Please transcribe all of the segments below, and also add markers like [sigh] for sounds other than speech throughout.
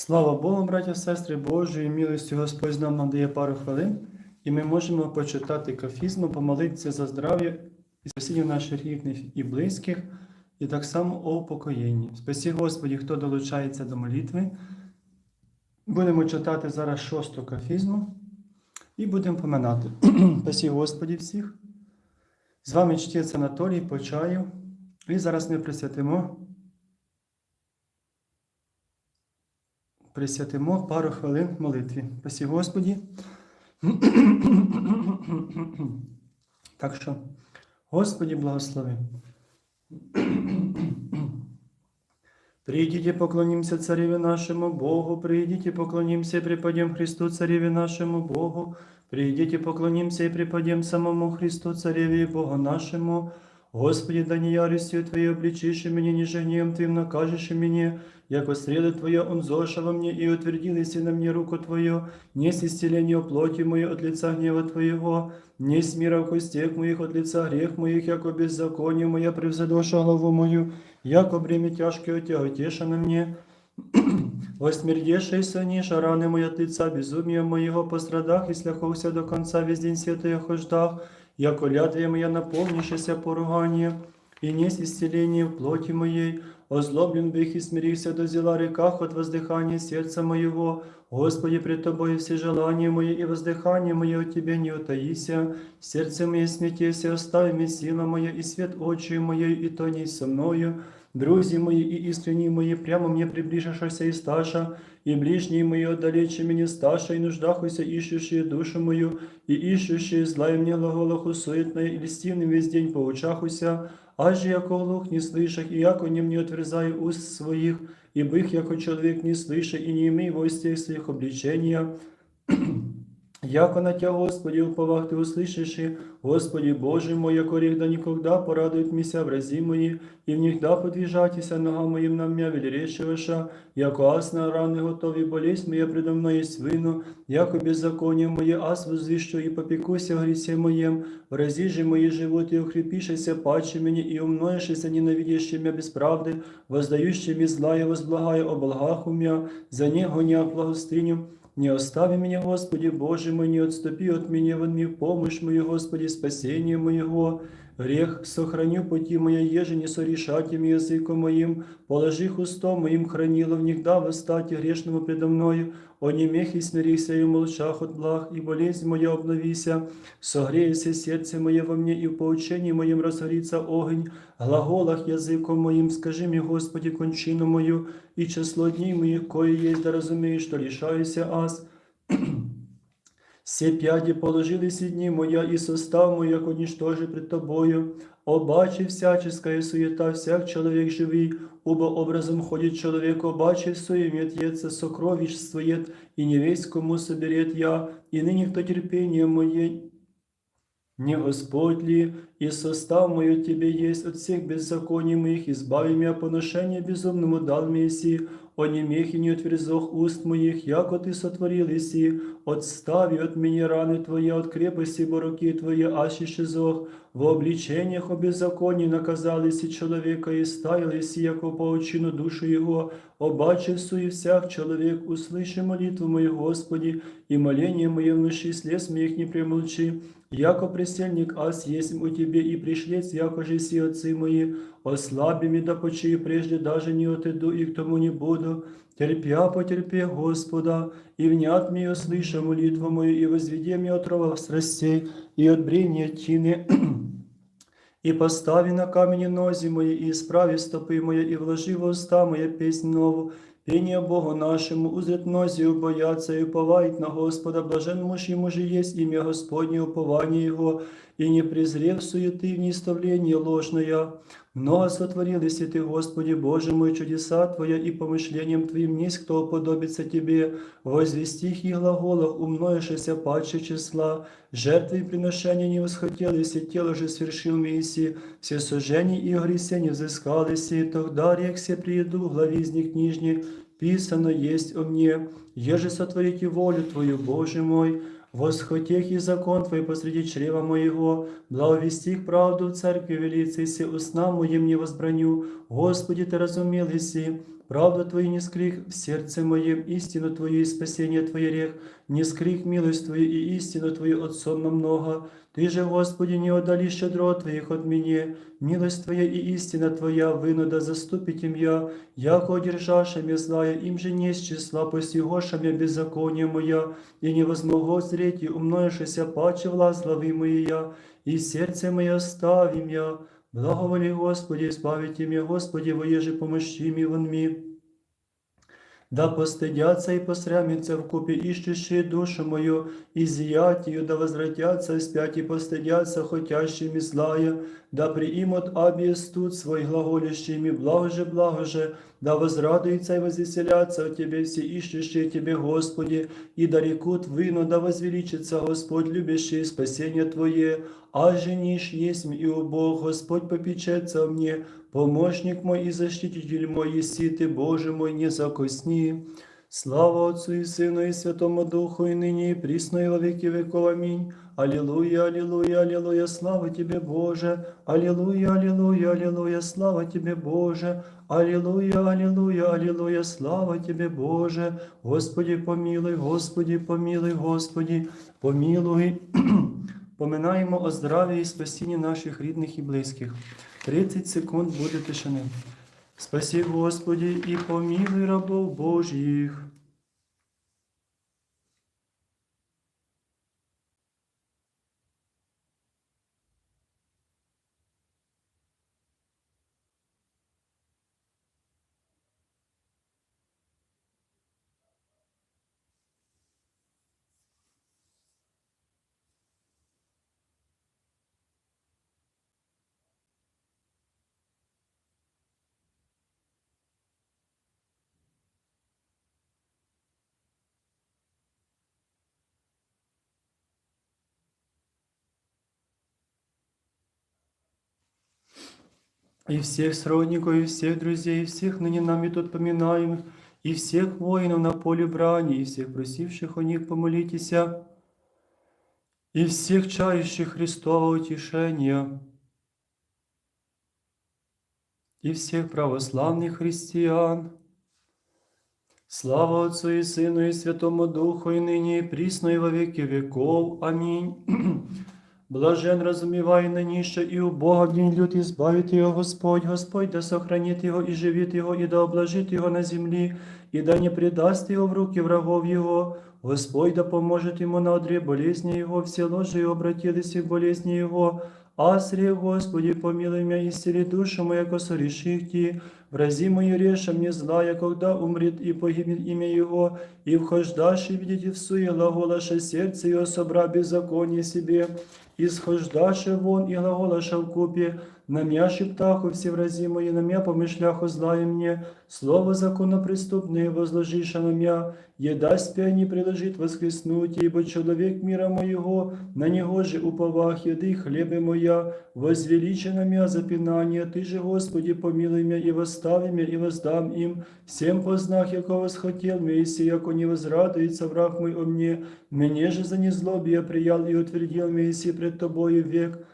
Слава Богу, браття, сестри, Божої милості Господь нам надає пару хвилин, і ми можемо почитати кафізму, помолитися за здрав'я і спасіння наших рідних і близьких, і так само о упокоєнні. Спасі Господі, хто долучається до молитви. Будемо читати зараз шосту кафізму і будемо поминати. [clears throat] Спасі Господі всіх. З вами чтець Анатолій Почаєв. І зараз ми присвятимо присвятимо пару хвилин молитві. Спасі Господі. Так що, Господі благослови. Придите, поклонимся Цареве нашему Богу, придите, поклонимся и преподем Христу Цареве нашему Богу, придите, поклонимся и преподем самому Христу Цареве Богу нашему. Господи, да не яростью Твоей обличишь меня, ниже гневом Твоим накажешь меня, яко стрелы Твоя он зошла мне и утвердилась на мне руку Твою, не с исцеление плоти моей от лица гнева Твоего, не с мира в костях моих от лица грех моих, яко беззаконие мое превзадоша голову мою, яко бремя тяжкое утяготеша на мне, [clears throat] Восмердешися ниже раны мои от лица безумия моего пострадах и сляховся до конца весь день света я хождах, яко лятвия моя наполнившися поругание, и несть исцеление в плоти моей, озлоблен бих и смирился до зела реках от воздыхания сердца моего, Господи, пред Тобою все желания мои и воздыхание мое от Тебе не утаися, сердце мое смятеся, остави мне сила моя и свет очи моей, и то не со мною, Друзі мої і искренні мої, прямо мне приближившися і сташа, і ближні мої отдалече мені сташа, і нуждахуся, ищущие душу мою, і ищущие зла, и мне глаголаху суетное, и льстивным весь день поучахуся, аж яко глух не слышах, и яко не мне отверзаю уст своих, и бых, яко человек не слыша, и не имей войстей своих обличения, Яко на Тя, Господи, уповах Ты услышишь, Господи Боже мой, яко рех да никогда порадует мися врази мои, и в них да подвижатися нога моим на меня велерешиваша, яко ас на раны готові, болезнь моя предо мною свину, яко беззаконие мое ас возвищу, и попекуся в гресе моем, врази же мои живот, и укрепишися паче мені, и умноешься ненавидящим меня безправды, воздающими зла я возблагаю о благах у меня, за них гоня благостыню, не остави меня, Господи, Боже мой, не отступи от меня, вон мне помощь мою, Господи, спасение моего. Грех сохраню пути моя, еже не сорешать им языком моим, положи хустом моим хранило в них, да восстати грешному предо мною, о немех и смирися и молчах от благ, и болезнь моя обновися, согреется сердце мое во мне, и в поучении моем разгорится огонь, глаголах языком моим, скажи мне, Господи, кончину мою, и число дней моих, кое есть, да разумеешь, что лишаюся аз, Все п'яді положились сідні моя, і состав мой, як уничтожи пред тобою. Обаче всяческая суета, всяк человек живий, оба образом ходит человек, обаче суемет еца, сокровищ своет, и не весь кому соберет я, и ныне кто терпение мое, не Господь ли, и состав мой от Тебе есть от всех беззаконий моих, избави меня от поношения безумному дал Месси, о немехе не отверзох уст моих, яко Ты сотворил Иси, отстави от меня раны Твоя, от крепости бороки Твои, аж исчезох, в обличениях о беззаконии наказались и человека, и ставились, яко поучину душу его, обачив суе всяк человек, услыши молитву мою, Господи, и моление мое внуши, слез моих не премолчи, Яко пресельник аз есть у тебе и пришлец, яко же си отцы мои, ослаби ми да почию прежде, даже не отойду и к тому не буду. Терпя, потерпи, Господа, и внят мне услыша молитву мою, и возведи мне отрова страстей, и от брения тины, и постави на камені нозі мої, і справі стопи мої, і вложи в уста моя песнь нову, пение Богу нашему, узрит нозі бояться и уповает на Господа, блажен муж ему же есть имя Господне, упование его, и не презрев суеты в неставление ложное. Много сотворились и ты, Господи, Боже мой, чудеса Твоя, и помышлением Твоим есть кто уподобится Тебе, возвестих и глаголах умноешься паче числа, жертвы и приношения не восхотелись, и тело же свершил Месси, все сожжения и гресе не взыскались, и тогда рек все приеду, в главе из них нижней, писано есть о мне, еже сотворите волю Твою, Боже мой, восхотех и закон Твой посреди чрева моего, благовести их правду в церкви велицы, си устна моим не возбраню, Господи, Ты разумел еси, правду Твою не скрих в сердце моем, истину Твою и спасение Твое рех, не скрих милость Твою и истину Твою от сонма много, Ты же, Господи, не отдали щедро Твоих от меня, милость Твоя и истина Твоя вынуда заступить им я, яко одержаша меня злая, им же не с числа постигоша меня беззаконие моя, и не возмогу зреть, и умножишься паче власть слави моя, и сердце мое оставим я, благоволи Господи, избавите меня, Господи, воеже помощи мне вон ми Да постыдятся и посрамятся в купе ищущие душу мою, изъятию, да возвратятся спять и постыдятся хотящими злая, да приимут объестут свой глаголящими, благо же, благо же, да возрадуются и возвеселятся от Тебе все ищущие Тебе, Господи, и да рекут выну, да возвеличится Господь, любящий спасение Твое, а женишь есть и у Бог, Господь попечется мне, помощник мой и защититель мой, еси Ты, Боже мой, не закосни. Слава Отцу и Сыну и Святому Духу, и ныне, и присно, и во веки веков. Аминь. Аллилуйя, аллилуйя, аллилуйя, слава Тебе, Боже. Аллилуйя, аллилуйя, аллилуйя, слава Тебе, Боже. Аллилуйя, аллилуйя, аллилуйя, слава Тебе, Боже. Господи, помилуй, Господи, помилуй, Господи, помилуй. [clears throat] Поминаємо о здраві і спасінні наших рідних і близьких. 30 секунд буде тишини. Спаси, Господи, і помилуй рабов Божих. И всех сродников, и всех друзей, и всех ныне нами тут поминаемых, и всех воинов на поле брани, и всех просивших о них помолитесь, и всех чающих Христова утешения, и всех православных христиан. Слава Отцу и Сыну и Святому Духу, и ныне, и присно, и во веки веков. Аминь. [clears throat] Блажен разумевай ныне, що і у Бога в день лют избавит его Господь, Господь да сохранит его и живит его, и да облажит его на земле, и да не предаст его в руки врагов его. Господь да поможет ему на одре болезни его, все ложи обратились к болезни его. Асре, Господи, помилуй меня, исцели душу мою, яко сореших ти, врази мои реша мне злая, когда умрет и погибнет имя Его, и вхождашь и видите в суе глаголаше сердце его собра беззаконие себе, и схождаше вон и глаголаше в на мя шептаху все врази мои, на мя помышляху злая мне, слово законопреступное возложиша на мя, еда спя не приложит воскреснуть, ибо человек мира моего, на него же уповах еды хлебы моя, возвеличи на мя запинание, ты же, Господи, помилуй меня и восстави меня, и воздам им, всем познах, яко восхотел меня, если яко не возрадуется враг мой о мне, мне же за незлобие приял и утвердил меня, если пред тобою век,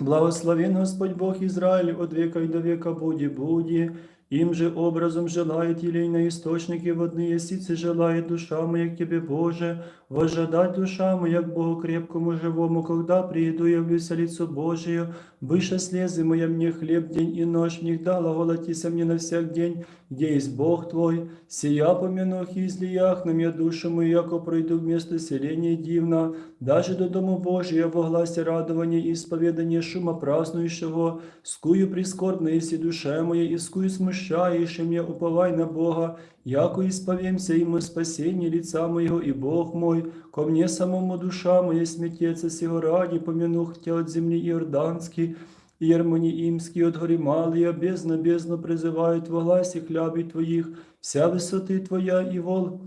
Благословен Господь Бог Израиль от века и до века буди, буди. Им же образом желает елей на источники водные, сицы желает душа моя к Тебе, Боже, возжадать душа моя к Богу крепкому живому, когда приеду явлюся лицу Божие, выше слезы моя мне хлеб день и ночь, мне дала голотися мне на всяк день, где есть Бог Твой, сия помянух и излиях на меня душу мою, яко пройду вместо селения дивно, даже до дому Божия во гласе радования и исповедания шума празднующего, скую прискорбно, если душа моя, и скую смущаешь, мне уповай на Бога, яко исповемся ему спасение лица моего, и Бог мой, ко мне самому душа моя смятеться сего ради, помянух тебя от земли Иорданский, и Ермониимский от гори малые, бездна, бездну призывают во гласе хлябей Твоих, вся высоты Твоя и вол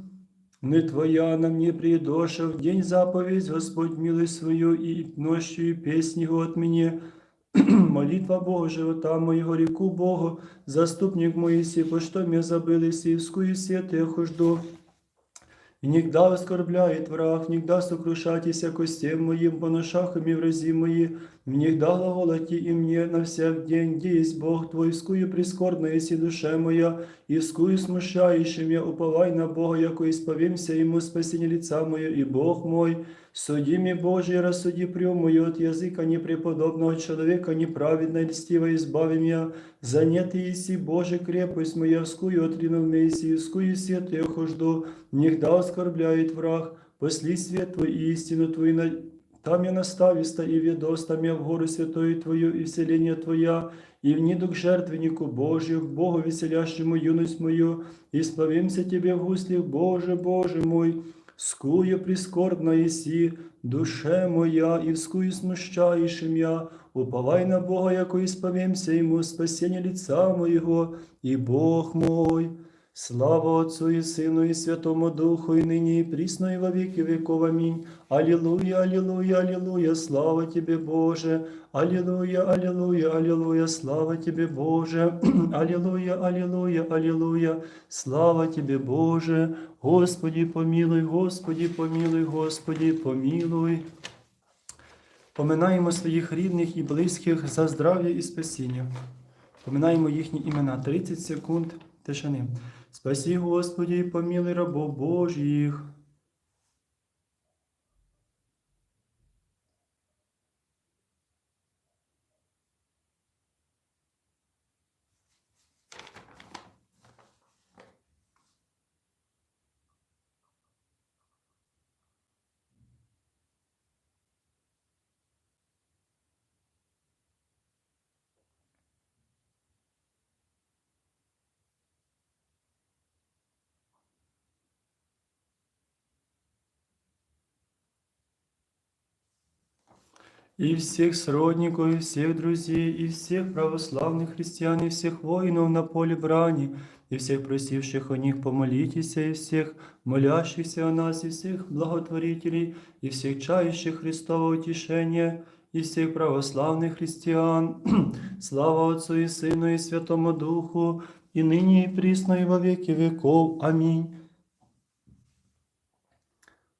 не Твоя на мне приедоша, в день заповедь, Господь милость свою, и нощью песни его от меня, [clears throat] Молитва Бога, живота моего, реку Богу, заступник Моисей, по что забили забыли сивскую сеть, я хожду. и нигда оскорбляет враг, нигда сокрушайтеся костям моим, поношах и врази мои, нигда глаголати и мне на всяк день, где есть Бог твой, скую прискорбна еси душе моя, и скую смущающим я уповай на Бога, яко исповимся ему спасение лица мое, и Бог мой, Суди мне, Божий, рассуди прям от языка непреподобного человека, неправедно льстиво избави меня. Занятый еси, Боже, крепость моя, скую отринул Месси, скую свет я хожду, нигда оскорбляет враг, посли свет Твой и истину Твою, там я настависта и ведос, там я в гору святою Твою и вселение Твоя, и в ниду к жертвеннику Божию, к Богу веселящему юность мою, и сповимся Тебе в гуслях, Боже, Боже мой, скує прискорбна єсі, душе моя, і вскую смущаєшим я, уповай на Бога, яко исповімся йому, спасіння лица моєго, і Бог мой. Слава Отцу і Сину, і Святому Духу, і нині, і прісно, і во віки віков. Амінь. Алілуя, алілуя, алілуя, слава Тебе, Боже. Алілуя, алілуя, алілуя, слава Тебе, Боже. [clears throat] Алілуя, алілуя, алілуя, слава Тебе, Боже. Господи, помилуй, Господи, помилуй, Господи, помилуй. Поминаємо своїх рідних і близьких за здрав'я і спасіння. Поминаємо їхні імена 30 секунд тишини. Спасі, Господи, помилуй рабов Божих. и всех сродников, и всех друзей, и всех православных христиан, и всех воинов на поле брани, и всех просивших о них помолитесь, и всех молящихся о нас, и всех благотворителей, и всех чающих Христова утешения, и всех православных христиан. [clears throat] Слава Отцу и Сыну и Святому Духу, и ныне и присно и во веки веков. Аминь.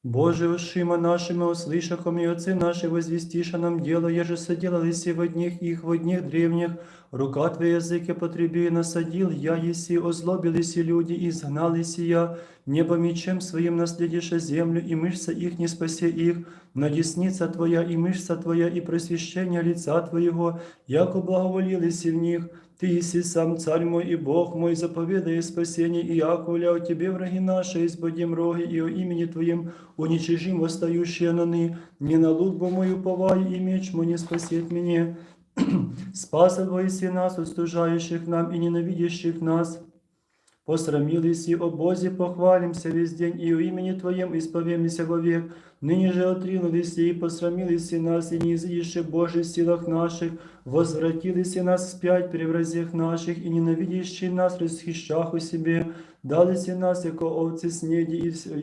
Боже, ушима нашими услышахом и отцы наши возвестиша нам дело, еже соделались и в одних их, в одних древних, рука Твоя язык я потреби и насадил, я еси, озлобились и люди, и изгнались и я, небо мечем своим наследишь землю, и мышца их не спасе их, но десница Твоя и мышца Твоя и просвещение лица Твоего, яко благоволились и в них, Ты еси сам царь мой и Бог мой, заповедай спасение, и яковля о Тебе, враги наши, избудим роги, и о имени Твоем уничижим восстающие наны, не на лук бы мою повай, и меч мой не спасет меня. [clears throat] Спаса Твоиси нас, устужающих нам и ненавидящих нас, Посрамились и о Бозе похвалимся весь день, и о имени Твоем исповемся вовек. Ныне же отринулись и посрамились и нас, и не изъедешь Божий в силах наших, возвратились и нас вспять при вразях наших, и ненавидящие нас расхищах у себе, дались и нас, яко овцы снеди, и все,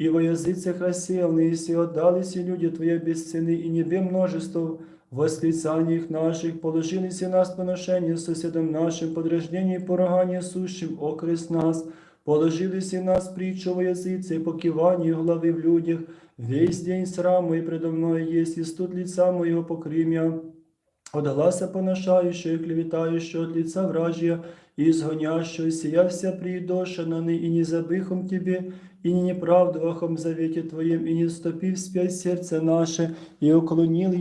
и во языцах рассеянные, и отдались и люди Твои бесценны, и небе множество в восклицаниях наших, положились и нас поношение соседам нашим, подрождение и поругание сущим окрест нас, положились и нас притчу во языце, покивание главы в людях, весь день срам мой предо мной есть, и студ лица моего покри меня, от гласа поношающего и клеветающего от лица вражья, и изгонящего, сия вся приидошенаны, и не забыхом Тебе, и не неправдувахом завете Твоем, и не ступив спять сердце наше, и уклонил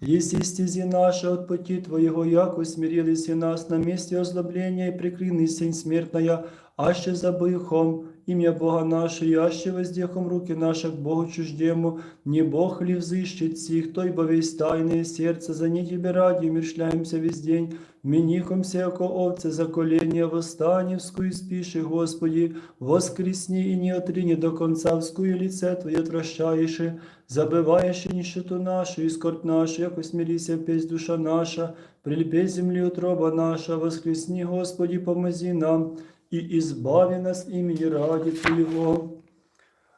Если стези наши от пути Твоего, яко смирились и нас на месте озлобления и прикрыли сень смертная, аще забыхом имя Бога нашего, аще воздехом руки наши к Богу чуждему, не Бог ли взыщет сих, той бо весь тайное сердце, за не Тебе ради умершляемся весь день, Менихомся, яко овцы за колени, восстань, вскую спиши, Господи, воскресни и не отрини до конца, вскую лице Твое отвращаешь, забываешь нищету нашу и скорбь нашу, яко смирися песнь душа наша, прильпе земли утроба наша, воскресни, Господи, помози нам, и избави нас имени ради Твоего.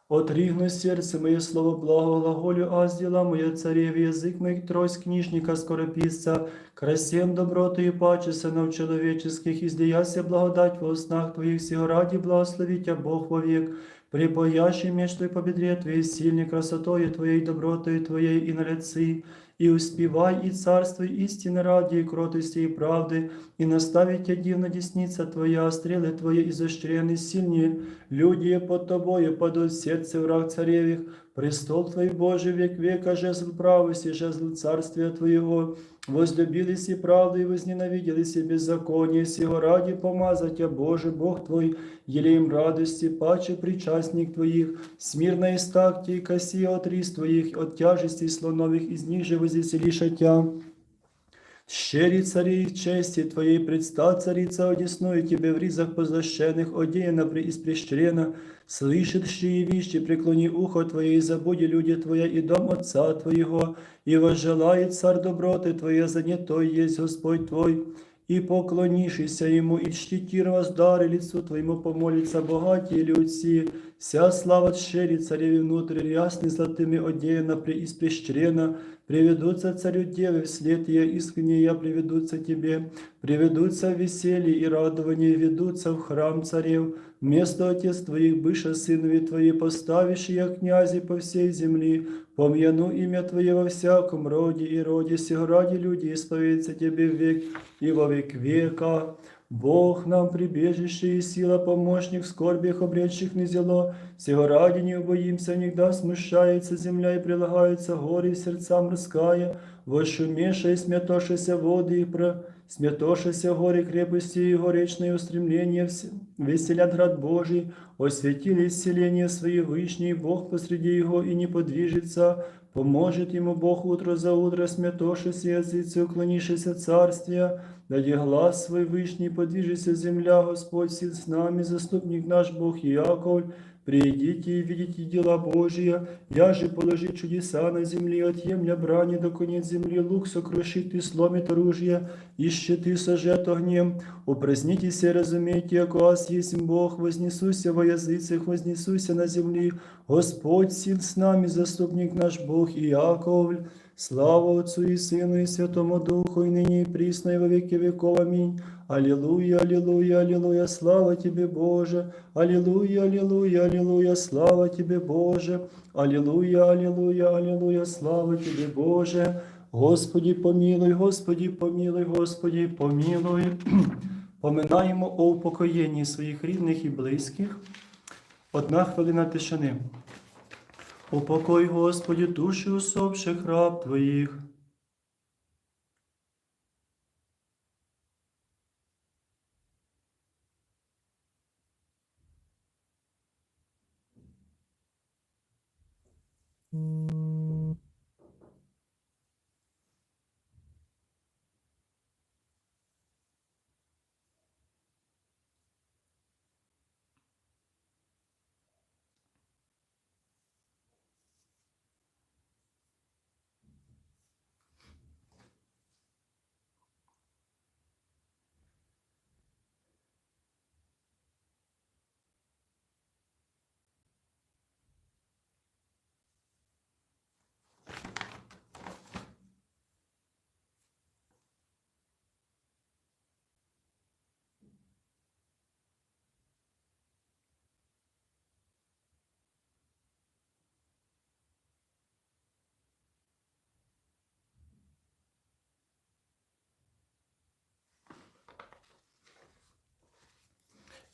Отригну сердце мое слово благо глаголю, аз дела моя царев, язык мой трось книжника скорописца, красем доброту и паче сынов человеческих, излияся благодать во снах Твоих, сего ради благословить Тя Бог вовек, припоящий меч Твой по бедре Твоей, сильной красотою Твоей, добротою Твоей и на лици, и успевай и царствуй истины ради, и кротости и правды, и наставить тебя дивно десница Твоя, стрелы Твои изощрены сильнее, люди под Тобою падут в сердце враг царевих, престол Твой Божий век века, жезл правости, жезл царствия Твоего, возлюбились и правду, и возненавиделись и беззаконие, сего ради помазать а Боже, Бог Твой, елеем радости, паче причастник Твоих, смирно истакти и коси от рис Твоих, от тяжести слоновых, из них же возвеселиша Тя. Щирі царі в честі Твоей представ царица одесную Тебе в ризах позащенных, одеяна при испрещрена, слышащие вещи, преклони ухо Твое, и забуди люди Твоя и дом Отца Твоего, и возжелает царь доброты Твоя, занятой есть Господь Твой, и поклонишься Ему, и чтити воздары лицу Твоему, помолится богатые людси, вся слава щери цареві внутрь, ясный золотыми одеяна, преиспещрена, приведутся царю девы вслед я искренне я приведутся тебе, приведутся в веселье и радование, ведутся в храм царев, вместо отец твоих быша сынови твои поставишь я князи по всей земли, помяну имя Твое во всяком роде и роде, сего ради люди исповедятся тебе в век и во век века. Бог нам прибежище и сила, помощник в скорбях, обретших не зело, сего ради не убоимся, нигда смущается земля и прилагаются горы и сердца морская, вошумеша и смятошися воды и про... Смятошися горе крепости и горечное устремление, вс- веселят град Божий, осветили исцеление свои вышние, Бог посреди его и не подвижется, поможет ему Бог утро за утро, смятошися языцы, уклонившись от царствия, дади глаз свой вышний, подвижется земля, Господь сил с нами, заступник наш Бог Иаков, Придите и видите дела Божие, я же положи чудеса на земле, отъемля брани до конец земли, лук сокрушит и сломит оружие, и щиты сожжет огнем. Упразднитесь и разумейте, яко аз есть Бог, вознесуся во языцах, вознесуся на земли. Господь сил с нами, заступник наш Бог Иаковль. Слава Отцу и Сыну и Святому Духу, и ныне и присно, и во веки веков. Аминь. Аллилуйя, аллилуйя, аллилуйя, слава Тебе, Боже. Аллилуйя, аллилуйя, аллилуйя, слава Тебе, Боже. Аллилуйя, аллилуйя, аллилуйя, слава Тебе, Боже. Господи, помилуй, Господи, помилуй, Господи, помилуй. [clears throat] Поминаємо о упокоєнні своїх рідних і близьких. Одна хвилина тишини. Упокой, Господи, душі усопших раб Твоїх.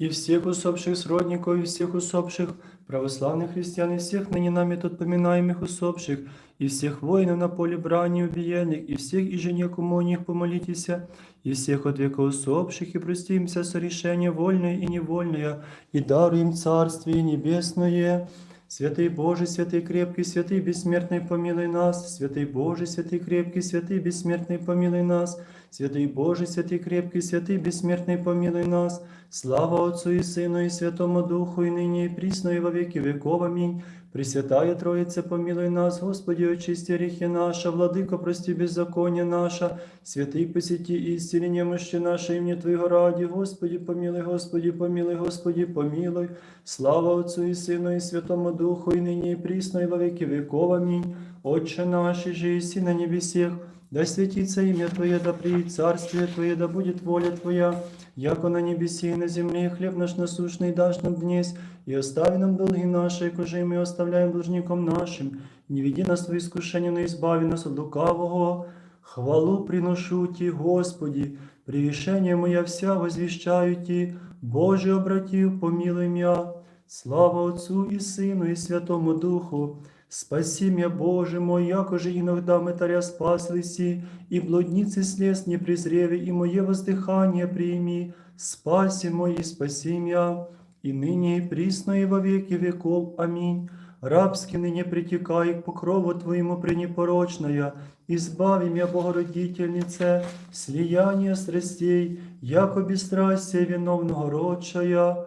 и всех усопших сродников, и всех усопших православных христиан, и всех ныне нами тут поминаемых усопших, и всех воинов на поле брани убиенных, и всех и жене кому о них помолитесь, и всех от века усопших, и простимся сорешение вольное и невольное, и даруем Царствие Небесное. Святый Боже, святый крепкий, святый бессмертный, помилуй нас. Святый Боже, святый крепкий, святый бессмертный, помилуй нас. Святый Боже, святый крепкий, святый бессмертный, помилуй нас. Слава Отцу и Сыну и Святому Духу, и ныне и присно, и во веки веков. Аминь. Пресвятая Троица, помилуй нас, Господи, очисти грехи наши, Владыко, прости беззаконие наше, святый посети и исцели немощи наши, имени Твоего ради, Господи, помилуй, Господи, помилуй, Господи, помилуй. Слава Отцу и Сыну и Святому Духу, и ныне и присно, и во веки веков. Аминь. Отче наш, же и на небесех, Да святится имя Твое, да приедет царствие Твое, да будет воля Твоя, яко на небеси и на земле, хлеб наш насущный дашь нам днесь, и остави нам долги наши, кожи мы оставляем должником нашим, не веди нас в искушение, но избави нас от лукавого. Хвалу приношу Ти, Господи, превышение моя вся возвещаю Ти, Боже обратив, помилуй меня. Слава Отцу и Сыну и Святому Духу, Спаси меня, Боже мой, якоже иногда мытаря спаслися, и блудницы слез не презреви, и мое воздыхание прими, спаси мой, спаси меня, и ныне и присно и во веки веков. Аминь. Рабски ныне притекай к покрову Твоему пренепорочная, избави меня, Богородительнице, слияние страстей, яко бесстрастие виновного родшая,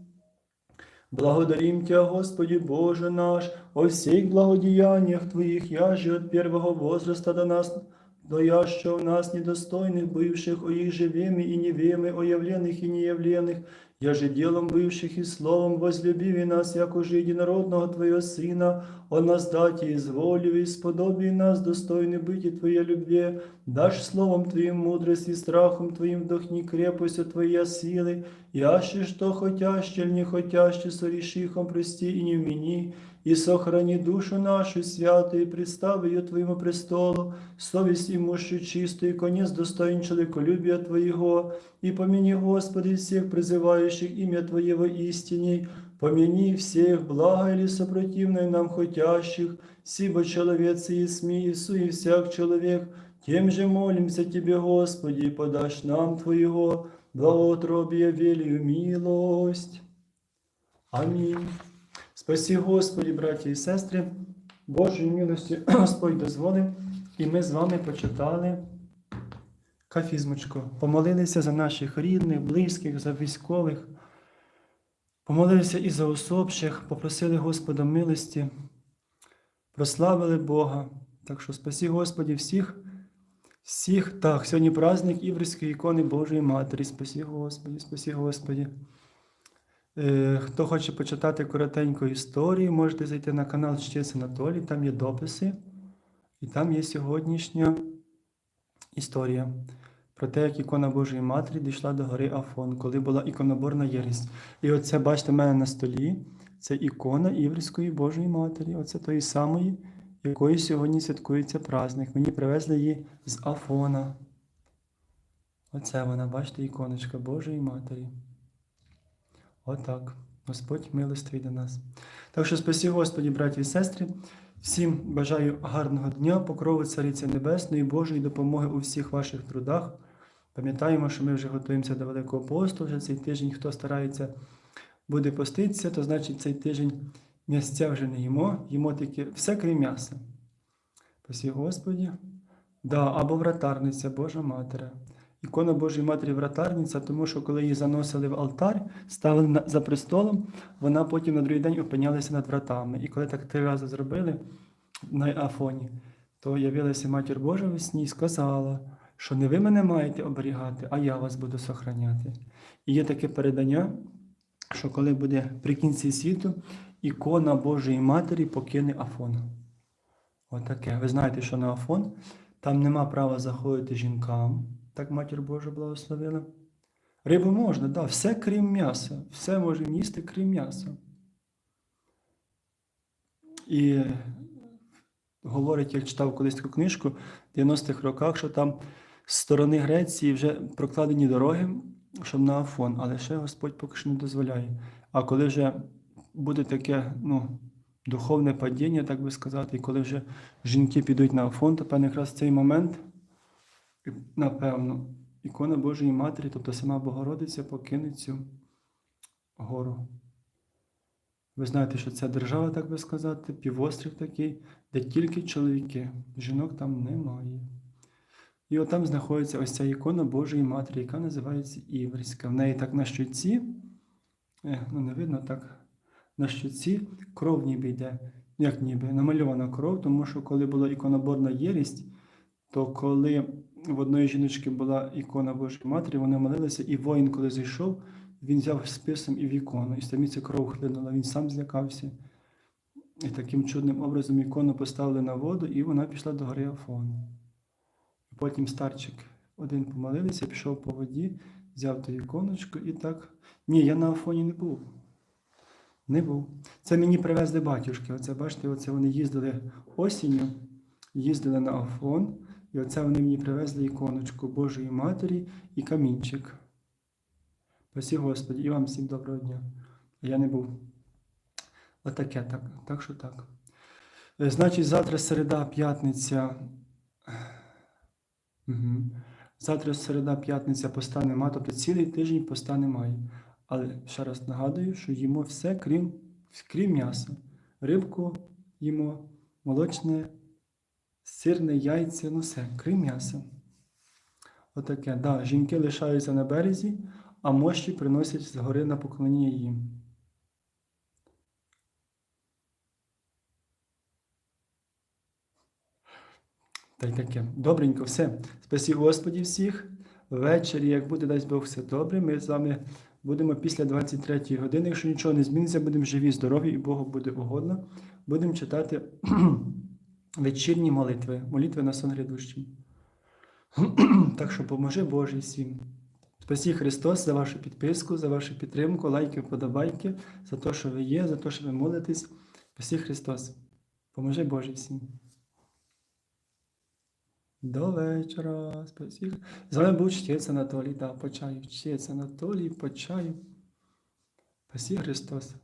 Благодарим Тебя, Господи Боже наш, о всех благодеяниях Твоих, я же от первого возраста до нас, до ящо в нас недостойных бывших, о их живеми и невеми, о явленных и неявленных, я же делом бывших и словом возлюбиви нас, як уже единородного Твоего Сына, о нас дати изволив и сподоби нас, достойны быть и Твоей любви, дашь словом Твоим мудрость и страхом Твоим вдохни крепостью Твоя силы, яще что хотяще, не хотяще, сорешихом прости и не вмени, и сохрани душу нашу святую, и представь ее Твоему престолу, совесть имущую чистую, и конец достоин человеколюбия Твоего, и помяни, Господи, всех призывающих имя Твоего истине, помяни всех благо или сопротивное нам хотящих, сибо человец и СМИ, и суи всяк человек, тем же молимся Тебе, Господи, и подашь нам Твоего благоутробие велию милость. Амінь. Спасі Господі, браті і сестри, Божої милості [clears throat] Господь дозволив, і ми з вами почитали кафізмочку. Помолилися за наших рідних, близьких, за військових, помолилися і за усопших, попросили Господа милості, прославили Бога. Так що спасі Господі всіх, всіх. Так, сьогодні праздник Іврської ікони Божої Матері. Спасі Господі, спасі Господі. Е, Хто хоче почитати коротеньку історію, можете зайти на канал Чтець Анатолій, там є дописи, і там є сьогоднішня історія про те, як ікона Божої Матері дійшла до гори Афон, коли була іконоборна єресь. І оце, бачите, в мене на столі це ікона Іврської Божої Матері, оце тої самої, якої сьогодні святкується праздник. Мені привезли її з Афона. Оце вона, бачите, іконочка Божої Матері. Отак. Господь милостивий до нас. Так що спасі Господі, браті і сестри. Всім бажаю гарного дня, покрови Цариці Небесної, Божої допомоги у всіх ваших трудах. Пам'ятаємо, що ми вже готуємося до Великого посту. Вже цей тиждень, хто старається буде поститися, то значить цей тиждень м'ясця вже не їмо, їмо тільки все крім м'яса. Спасі Господі. Да, або вратарниця Божа Матера. Ікона Божої Матері вратарниця, тому що коли її заносили в алтар, ставили за престолом, вона потім на другий день опинялася над вратами. І коли так три рази зробили на Афоні, то явилася Матір Божа в сні і сказала, що не ви мене маєте оберігати, а я вас буду сохраняти. І є таке передання, що коли буде при кінці світу, ікона Божої Матері покине Афон. Отаке. Ви знаєте, що на Афон там нема права заходити жінкам. Так матір Божа благословила. Рибу можна, да, все крім м'яса. Все може їсти, крім м'яса. І говорить, як читав колись таку книжку в 90-х роках, що там з сторони Греції вже прокладені дороги, щоб на Афон, але ще Господь поки що не дозволяє. А коли вже буде таке, ну, духовне падіння, так би сказати, і коли вже жінки підуть на Афон, то певно якраз цей момент Напевно, ікона Божої Матері, тобто сама Богородиця, покине цю гору. Ви знаєте, що це держава, так би сказати, півострів такий, де тільки чоловіки, жінок там немає. І от там знаходиться ось ця ікона Божої Матері, яка називається Іверська. В неї так на щоці, е, ну не видно так, на щоці кров ніби йде, як ніби намальована кров, тому що коли була іконоборна єрість, то коли в одної жіночки була ікона Божої Матері, вони молилися, і воїн, коли зайшов, він взяв списом і в ікону, і самі ця кров хлинула, він сам злякався. І таким чудним образом ікону поставили на воду, і вона пішла до гори Афону. Потім старчик один помолився, пішов по воді, взяв ту іконочку і так. Ні, я на Афоні не був. Не був. Це мені привезли батюшки. Оце, бачите, оце вони їздили осінню, їздили на Афон, і оце вони мені привезли іконочку Божої Матері і камінчик. Спасі Господі, і вам всім доброго дня. Я не був. Отаке, так, так що так. Е, Значить, завтра середа, п'ятниця. Угу. Завтра середа, п'ятниця поста нема, тобто цілий тиждень поста немає. Але ще раз нагадую, що їмо все, крім, крім м'яса. Рибку їмо, молочне, сирне, яйця, ну все, крім м'яса. Отаке. Да, жінки лишаються на березі, а мощі приносять з гори на поклоніння їм. Та й таке. Добренько, все. Спасі Господі всіх. Ввечері, як буде, дасть Бог все добре. Ми з вами будемо після 23-ї години. Якщо нічого не зміниться, будемо живі, здорові і Богу буде угодно. Будемо читати [clears throat] вечірні молитви, молитви на сон грядущий. [clears throat] Так що поможи Боже всім. Спасі Христос за вашу підписку, за вашу підтримку, лайки, вподобайки, за те, що ви є, за те, що ви молитесь. Спасі Христос. Поможи Боже всім. До вечора. Спасибо. З вами був чтець Анатолій, да, по. Чтець Анатолій по чаю. Христос.